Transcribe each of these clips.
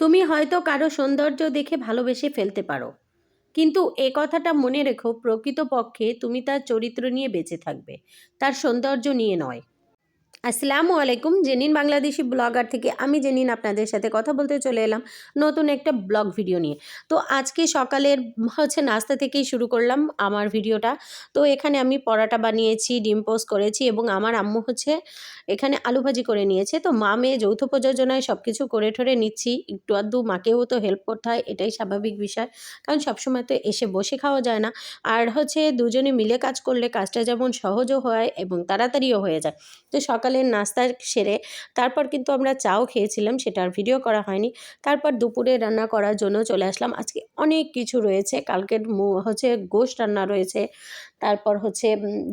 তুমি হয়তো কারও সৌন্দর্য দেখে ভালোবেসে ফেলতে পারো। কিন্তু এ কথাটা মনে রেখো, প্রকৃতপক্ষে তুমি তার চরিত্র নিয়ে বেঁচে থাকবে। তার সৌন্দর্য নিয়ে নয়। আসসালামু আলাইকুম, জেনিন বাংলাদেশি ব্লগার থেকে আমি জেনিন আপনাদের সাথে কথা বলতে চলে এলাম নতুন একটা ব্লগ ভিডিও নিয়ে। তো আজকে সকালের হচ্ছে নাস্তা থেকেই শুরু করলাম আমার ভিডিওটা। তো এখানে আমি পরাটা বানিয়েছি, ডিম পোস্ট করেছি এবং আমার আম্মু হচ্ছে এখানে আলু ভাজি করে নিয়েছে। তো মা মেয়ে যৌথ প্রযোজনায় সব কিছু করে ঠরে নিচ্ছি। একটু আধটু মাকেও তো হেল্প করতে হয়, এটাই স্বাভাবিক বিষয়। কারণ সবসময় তো এসে বসে খাওয়া যায় না। আর হচ্ছে দুজনে মিলে কাজ করলে কাজটা যেমন সহজও হয় এবং তাড়াতাড়িও হয়ে যায়। তো সকালের নাস্তা সেরে তারপর কিন্তু আমরা চাও খেয়েছিলাম সেটার ভিডিও করা হয়নি। তারপর দুপুরে রান্না করার জন্য চলে আসলাম। আজকে অনেক কিছু রয়েছে। কালকের হচ্ছে গোশ রান্না রয়েছে, তারপর হচ্ছে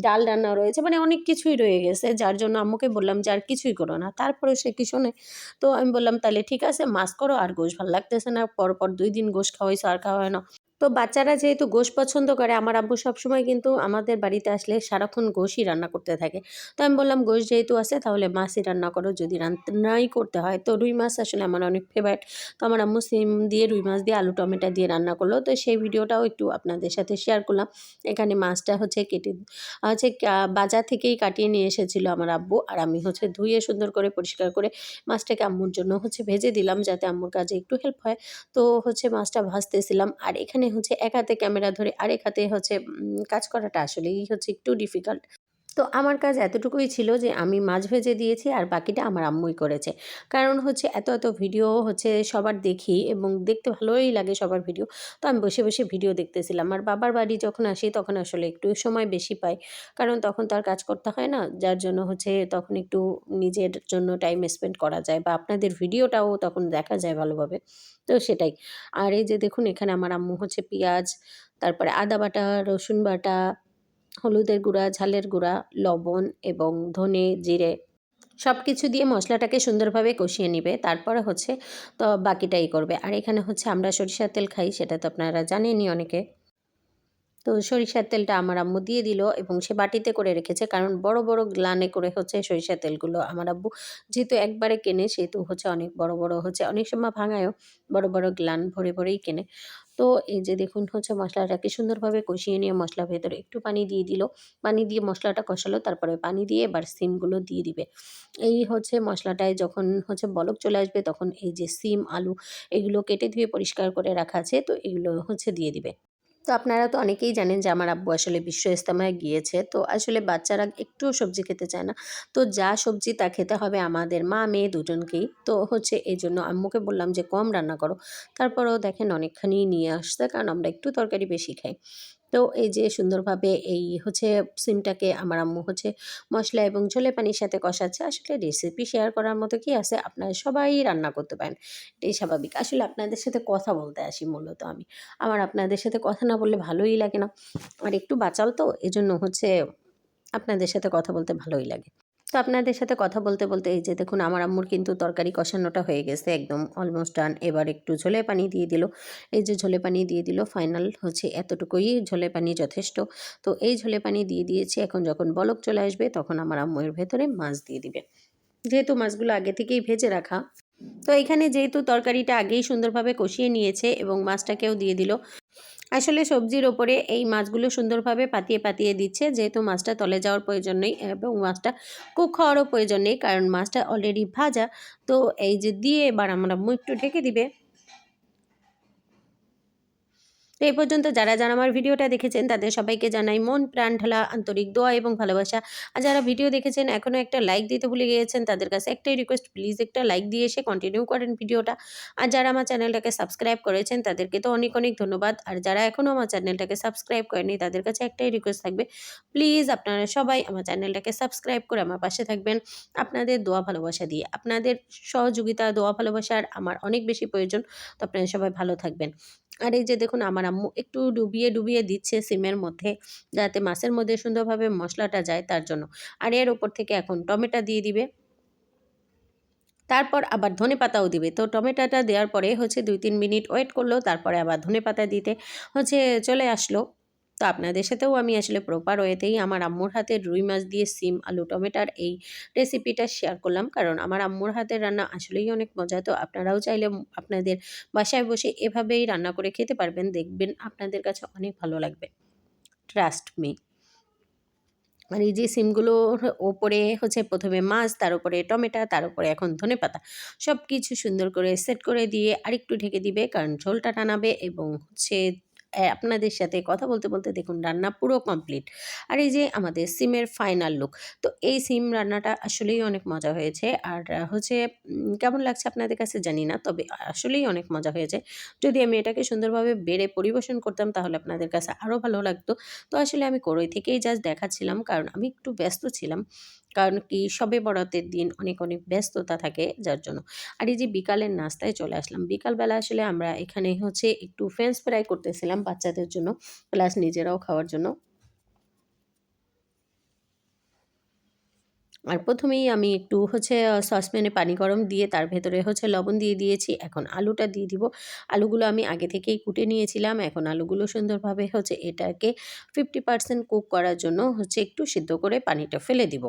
ডাল রান্না রয়েছে মানে অনেক কিছুই রয়ে গেছে, যার জন্য আম্মুকে বললাম যে আর কিছুই করো না। তারপরে সে কিছু নেই। তো আমি বললাম, তাহলে ঠিক আছে, মাছ করো আর গোশ, ভালো লাগতেছে না। পরপর দুই দিন গোশ খাওয়াইছো, আর খাওয়া হয় না। তো বাচ্চারা যেহেতু গোশ পছন্দ করে, আমার আব্বু সবসময় কিন্তু আমাদের বাড়িতে আসলে সারাক্ষণ গোশই রান্না করতে থাকে। তো আমি বললাম, গোশ যেহেতু আছে, তাহলে মাছই রান্না করো, যদি রান্নাই করতে হয়। তো রুই মাছ আসলে আমার অনেক ফেভারিট তো আমার আম্মু সিম দিয়ে, রুই মাছ দিয়ে, আলু, টমেটো দিয়ে রান্না করল। তো সেই ভিডিওটাও একটু আপনাদের সাথে শেয়ার করলাম। এখানে মাছটা হচ্ছে কেটে, হচ্ছে বাজার থেকেই কাটিয়ে নিয়ে এসেছিল আমার আব্বু। আর আমি হচ্ছে ধুয়ে সুন্দর করে, পরিষ্কার করে মাছটাকে আম্মুর জন্য হচ্ছে ভেজে দিলাম, যাতে আম্মুর কাজে একটু হেল্প হয়। তো হচ্ছে মাছটা ভাজতেছিলাম। আর এখানে হচ্ছে এক হাতে ক্যামেরা ধরে আরেক হাতে হচ্ছে কাজ করাটা আসলেই হচ্ছে একটু ডিফিকাল্ট তো আমার কাজ এতটুকুই ছিল যে আমি মাছ ভেজে দিয়েছি আর বাকিটা আমার আম্মুই করেছে। কারণ হচ্ছে এত এত ভিডিও হচ্ছে সবার দেখি এবং দেখতে ভালোই লাগে সবার ভিডিও। তো আমি বসে বসে ভিডিও দেখতেছিলাম। আর বাবার বাড়ি যখন আসি তখন আসলে একটু সময় বেশি পাই। কারণ তখন তো আর কাজ করতে হয় না। যার জন্য হচ্ছে তখন একটু নিজের জন্য টাইম স্পেন্ড করা যায় বা আপনাদের ভিডিওটাও তখন দেখা যায় ভালোভাবে। তো সেটাই। আর এই যে দেখুন, এখানে আমার আম্মু হচ্ছে পেঁয়াজ, তারপরে আদা বাটা, রসুন বাটা হলুদের গুঁড়া, ঝালের গুঁড়া, লবণ এবং ধনে জিরে সব কিছু দিয়ে মশলাটাকে সুন্দরভাবে কষিয়ে নিবে। তারপরে হচ্ছে তো বাকিটাই করবে। আর এখানে হচ্ছে আমরা সরিষার তেল খাই, সেটা তো আপনারা জানেনই অনেকে। তো সরিষার তেলটা আমার আম্মু দিয়ে দিল এবং সে বাটিতে করে রেখেছে। কারণ বড় বড় গ্লানে করে হচ্ছে সরিষার তেলগুলো আমার আব্বু যেহেতু একবারে কেনে, সেহেতু হচ্ছে অনেক বড় বড় হচ্ছে অনেক সময় ভাঙায়ও বড় বড় গ্লান ভরে, ভরেই কেনে। তো এই যে দেখুন হচ্ছে মশলাটাকে সুন্দরভাবে কষিয়ে নিয়ে মশলা ভেতরে একটু পানি দিয়ে দিল। পানি দিয়ে মশলাটা কষালো, তারপরে পানি দিয়ে এবার সিমগুলো দিয়ে দিবে। এই হচ্ছে মশলাটায় যখন হচ্ছে বলক চলে আসবে তখন এই যে সিম, আলু এগুলো কেটে ধুয়ে পরিষ্কার করে রাখা আছে, তো এগুলো হচ্ছে দিয়ে দিবে। তো আপনারা তো অনেকেই জানেন যে আমার আব্বু আসলে বিশ্ব ইস্তেমায় গিয়েছে। তো আসলে বাচ্চারা একটুও সবজি খেতে চায় না। তো যা সবজি তা খেতে হবে আমাদের মা, মেয়ে দুজনকেই। তো হচ্ছে এই জন্য আম্মুকে বললাম যে, কম রান্না করো। তারপরেও দেখেন অনেকখানি নিয়ে আসতে কারণ আমরা একটু তরকারি বেশি খাই। তো এই যে সুন্দরভাবে এই হচ্ছে সিমটাকে আমার আম্মু হচ্ছে মশলা এবং ঝোলে পানির সাথে কষাচ্ছে। আসলে রেসিপি শেয়ার করার মতো কি আছে? আপনারা সবাই রান্না করতে পারেন। এটাই স্বাভাবিক। আসলে আপনাদের সাথে কথা বলতে আসি মূলত আমি। আমার আপনাদের সাথে কথা না বললে ভালোই লাগে না। আর একটু বাঁচাল তো, এজন্য হচ্ছে আপনাদের সাথে কথা বলতে ভালোই লাগে। তো আপনাদের সাথে কথা বলতে বলতে এই যে দেখুন আমার আম্মুর কিন্তু তরকারি কষানোটা হয়ে গেছে একদম অলমোস্ট ডান এবার একটু ঝোলে পানি দিয়ে দিল। এই যে ঝোলে পানি দিয়ে দিল ফাইনাল হচ্ছে এতটুকুই ঝোলে পানি যথেষ্ট। তো এই ঝোলে পানি দিয়ে দিয়েছি। এখন যখন বলক চলে আসবে তখন আমার আম্মুর ভেতরে মাছ দিয়ে দিবে। যেহেতু মাছগুলো আগে থেকেই ভেজে রাখা। তো এখানে যেহেতু তরকারিটা আগেই সুন্দরভাবে কষিয়ে নিয়েছে এবং মাছটাকেও দিয়ে দিল। আসলে সবজির ওপরে এই মাছগুলো সুন্দরভাবে পাতিয়ে পাতিয়ে দিচ্ছে, যেহেতু মাছটা তলে যাওয়ার প্রয়োজন নেই এবং মাছটা কুক খাওয়ারও প্রয়োজন নেই, কারণ মাছটা অলরেডি ভাজা। তো এই যে দিয়ে এবার আমরা মুখটু ঢেকে দিবে। তো এই পর্যন্ত যারা যারা আমার ভিডিওটা দেখেছেন, তাদের সবাইকে জানাই মন, প্রাণ ঢালা, আন্তরিক দোয়া এবং ভালোবাসা। আর যারা ভিডিও দেখেছেন এখনও একটা লাইক দিতে ভুলে গিয়েছেন, তাদের কাছে একটাই রিকোয়েস্ট প্লিজ একটা লাইক দিয়ে এসে কন্টিনিউ করেন ভিডিওটা। আর যারা আমার চ্যানেলটাকে সাবস্ক্রাইব করেছেন, তাদেরকে তো অনেক অনেক ধন্যবাদ। আর যারা এখনও আমার চ্যানেলটাকে সাবস্ক্রাইব করেনি তাদের কাছে একটাই রিকোয়েস্ট থাকবে প্লিজ আপনারা সবাই আমার চ্যানেলটাকে সাবস্ক্রাইব করে আমার পাশে থাকবেন। আপনাদের দোয়া ভালোবাসা দিয়ে, আপনাদের সহযোগিতা, দোয়া ভালোবাসার আমার অনেক বেশি প্রয়োজন। তো আপনারা সবাই ভালো থাকবেন। আর এই যে দেখুন, আমার আম্মু একটু ডুবিয়ে ডুবিয়ে দিচ্ছে সিমের মধ্যে যাতে মাছের মধ্যে সুন্দরভাবে মশলাটা যায় তার জন্য। আর এর ওপর থেকে এখন টমেটো দিয়ে দিবে। তারপর আবার ধনে পাতাও দিবে। তো টমেটোটা দেওয়ার পরে হচ্ছে দুই, তিন মিনিট ওয়েট করল। তারপরে আবার ধনে পাতা দিতে হচ্ছে, চলে আসলো। তো আপনাদের সাথেও আমি আসলে প্রপার ওয়েতেই আমার আম্মুর হাতের রুই মাছ দিয়ে সিম, আলু, টমেটার এই রেসিপিটা শেয়ার করলাম। কারণ আমার আম্মুর হাতের রান্না আসলেই অনেক মজা। তো আপনারাও চাইলে আপনাদের বাসায় বসে এভাবেই রান্না করে খেতে পারবেন। দেখবেন আপনাদের কাছে অনেক ভালো লাগবে। ট্রাস্ট মি আর এই যে সিমগুলোর ওপরে হচ্ছে প্রথমে মাছ, তার উপরে টমেটো, তার উপরে এখন ধনে পাতা সব কিছু সুন্দর করে সেট করে দিয়ে আরেকটু ঢেকে দিবে। কারণ ঝোলটা টানাবে এবং হচ্ছে আপনাদের সাথে কথা বলতে বলতে দেখুন রান্না পুরো কমপ্লিট আর এই যে আমাদের সিমের ফাইনাল লুক তো এই সিম রান্নাটা আসলেই অনেক মজা হয়েছে। আর হচ্ছে কেমন লাগছে আপনাদের কাছে জানি না, তবে আসলেই অনেক মজা হয়েছে। যদি আমি এটাকে সুন্দরভাবে বেড়ে পরিবেশন করতাম, তাহলে আপনাদের কাছে আরও ভালো লাগতো। তো আসলে আমি করই থেকেই জাস্ট দেখাচ্ছিলাম, কারণ আমি একটু ব্যস্ত ছিলাম। কারণ কি, সবে বরাতের দিন অনেক অনেক ব্যস্ততা থাকে যার জন্য। আর এই যে বিকালের নাস্তায় চলে আসলাম। বিকালবেলা আসলে আমরা এখানে হচ্ছে একটু ফ্রেঞ্চ ফ্রাই করতেছিলাম। বাচ্চাদের জন্য প্লাস নিজেরাও খাওয়ার জন্য। আর প্রথমেই আমি একটু হচ্ছে সসপ্যানে পানি গরম দিয়ে তার ভেতরে হচ্ছে লবণ দিয়ে দিয়েছি। এখন আলুটা দিয়ে দিব। আলুগুলো আমি আগে থেকেই কুটে নিয়েছিলাম। এখন আলুগুলো সুন্দরভাবে হচ্ছে এটাকে ফিফটি পার্সেন্ট কুক করার জন্য হচ্ছে একটু সিদ্ধ করে পানিটা ফেলে দিব।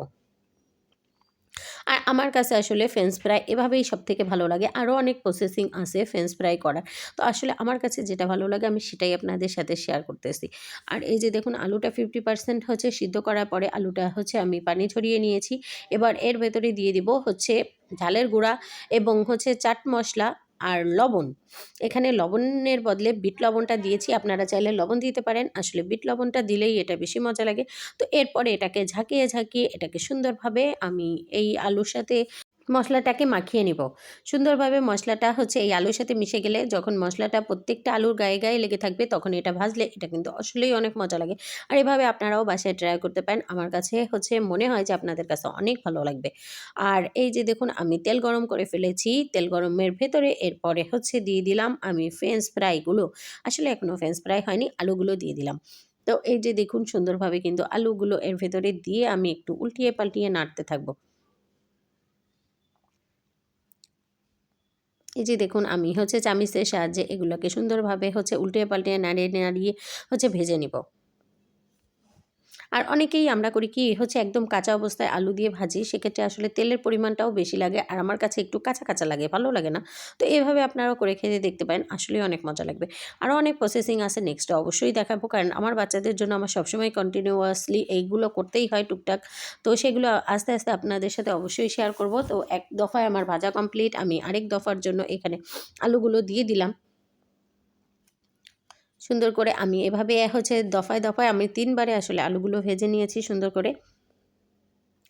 আর আমার কাছে আসলে ফ্রেঞ্চ ফ্রাই এভাবেই সব থেকে ভালো লাগে। আরও অনেক প্রসেসিং আছে ফ্রেঞ্চ ফ্রাই করার। তো আসলে আমার কাছে যেটা ভালো লাগে আমি সেটাই আপনাদের সাথে শেয়ার করতেছি। আর এই যে দেখুন, আলুটা ফিফটি পার্সেন্ট হচ্ছে সিদ্ধ করার পরে আলুটা হচ্ছে আমি পানি ছড়িয়ে নিয়েছি। এবার এর ভেতরে দিয়ে দিব হচ্ছে ঝালের গুঁড়া এবং হচ্ছে চাট মশলা আর লবণ। এখানে লবণের বদলে বিট লবণটা দিয়েছি, আপনারা চাইলে লবণ দিতে পারেন। আসলে বিট লবণটা দিলেই এটা বেশি মজা লাগে। তো এরপরে এটাকে ঝাঁকিয়ে ঝাঁকিয়ে এটাকে সুন্দরভাবে আমি এই আলুর সাথে মশলাটাকে মাখিয়ে নিব। সুন্দরভাবে মশলাটা হচ্ছে এই আলুর সাথে মিশে গেলে যখন মশলাটা প্রত্যেকটা আলুর গায়ে গায়ে লেগে থাকবে তখন এটা ভাজলে এটা কিন্তু আসলেই অনেক মজা লাগে। আর এভাবে আপনারাও বাসায় ট্রাই করতে পারেন। আমার কাছে হচ্ছে মনে হয় যে আপনাদের কাছে অনেক ভালো লাগবে। আর এই যে দেখুন, আমি তেল গরম করে ফেলেছি। তেল গরমের ভেতরে এরপরে হচ্ছে দিয়ে দিলাম আমি ফ্রেঞ্চ ফ্রাইগুলো আসলে এখনও ফ্রেঞ্চ ফ্রাই হয়নি, আলুগুলো দিয়ে দিলাম। তো এই যে দেখুন, সুন্দরভাবে কিন্তু আলুগুলো এর ভেতরে দিয়ে আমি একটু উল্টিয়ে পাল্টিয়ে নাড়তে থাকব। এই যে দেখুন, আমি হচ্ছে চামিচের সাহায্যে এগুলোকে সুন্দরভাবে হচ্ছে উল্টে পাল্টে নাড়িয়ে নাড়িয়ে হচ্ছে ভেজে নিব। আর অনেকেই আমরা করি কি, হচ্ছে একদম কাঁচা অবস্থায় আলু দিয়ে ভাজি, সেক্ষেত্রে আসলে তেলের পরিমাণটাও বেশি লাগে আর আমার কাছে একটু কাঁচা কাঁচা লাগে, ভালো লাগে না। তো এভাবে আপনারাও করে খেতে দেখতে পারেন, আসলেই অনেক মজা লাগবে। আরও অনেক প্রসেসিং আছে নেক্সট অবশ্যই দেখাবো, কারণ আমার বাচ্চাদের জন্য আমার সবসময় কন্টিনিউয়াসলি এইগুলো করতেই হয় টুকটাক। তো সেগুলো আস্তে আস্তে আপনাদের সাথে অবশ্যই শেয়ার করব। তো এক দফায় আমার ভাজা কমপ্লিট আমি আরেক দফার জন্য এখানে আলুগুলো দিয়ে দিলাম। সুন্দর করে আমি এভাবে হচ্ছে দফায় দফায় আমি তিনবারে আসলে আলুগুলো ভেজে নিয়েছি সুন্দর করে।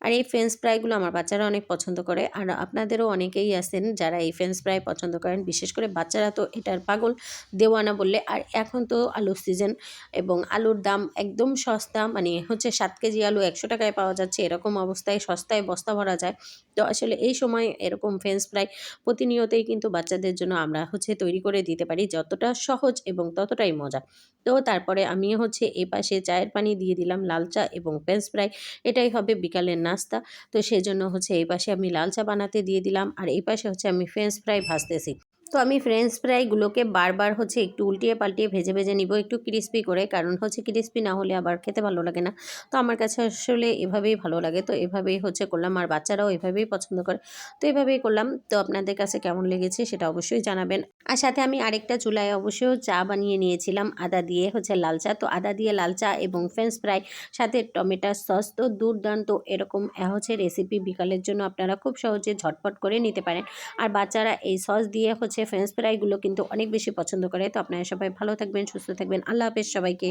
আর এই ফ্রেঞ্চ ফ্রাইগুলো আমার বাচ্চারা অনেক পছন্দ করে। আর আপনাদেরও অনেকেই আছেন যারা এই ফ্রেঞ্চ ফ্রাই পছন্দ করেন। বিশেষ করে বাচ্চারা তো এটার পাগল দেওয়ানা বললে। আর এখন তো আলুর সিজন এবং আলুর দাম একদম সস্তা। মানে হচ্ছে সাত কেজি আলু একশো টাকায় পাওয়া যাচ্ছে। এরকম অবস্থায় সস্তায় বস্তা ভরা যায়। তো আসলে এই সময় এরকম ফ্রেঞ্চ ফ্রাই প্রতিনিয়তই কিন্তু বাচ্চাদের জন্য আমরা হচ্ছে তৈরি করে দিতে পারি যতটা সহজ এবং ততটাই মজা। তো তারপরে আমি হচ্ছে এ পাশে চায়ের পানি দিয়ে দিলাম লাল চা এবং ফ্রেঞ্চ ফ্রাই এটাই হবে বিকালের নাস্তা। তো সেজন্য হচ্ছে এই পাশে আমি লাল চা বানাতে দিয়ে দিলাম আর এই পাশে হচ্ছে আমি ফ্রেঞ্চ ফ্রাই ভাজতেছি। তো আমি ফ্রেঞ্চ ফ্রাইগুলোকে বারবার হচ্ছে একটু উল্টিয়ে পাল্টিয়ে ভেজে ভেজে নিব, একটু ক্রিস্পি করে। কারণ হচ্ছে ক্রিস্পি না হলে আবার খেতে ভালো লাগে না। তো আমার কাছে আসলে এভাবেই ভালো লাগে। তো এভাবেই হচ্ছে করলাম। আর বাচ্চারাও এভাবেই পছন্দ করে। তো এভাবেই করলাম। তো আপনাদের কাছে কেমন লেগেছে সেটা অবশ্যই জানাবেন। আর সাথে আমি আরেকটা চুলায় অবশ্যই চা বানিয়ে নিয়েছিলাম, আদা দিয়ে হচ্ছে লাল চা। তো আদা দিয়ে লাল চা এবং ফ্রেঞ্চ ফ্রাই সাথে টমেটোর সস। তো দুর্দান্ত এরকম হচ্ছে রেসিপি বিকালের জন্য আপনারা খুব সহজে ঝটপট করে নিতে পারেন। আর বাচ্চারা এই সস দিয়ে হচ্ছে ফ্রেঞ্চ ফ্রাইগুলো কিন্তু অনেক বেশি পছন্দ করে। তো আপনারা সবাই ভালো থাকবেন, সুস্থ থাকবেন। আল্লাহ হাফেজ সবাইকে।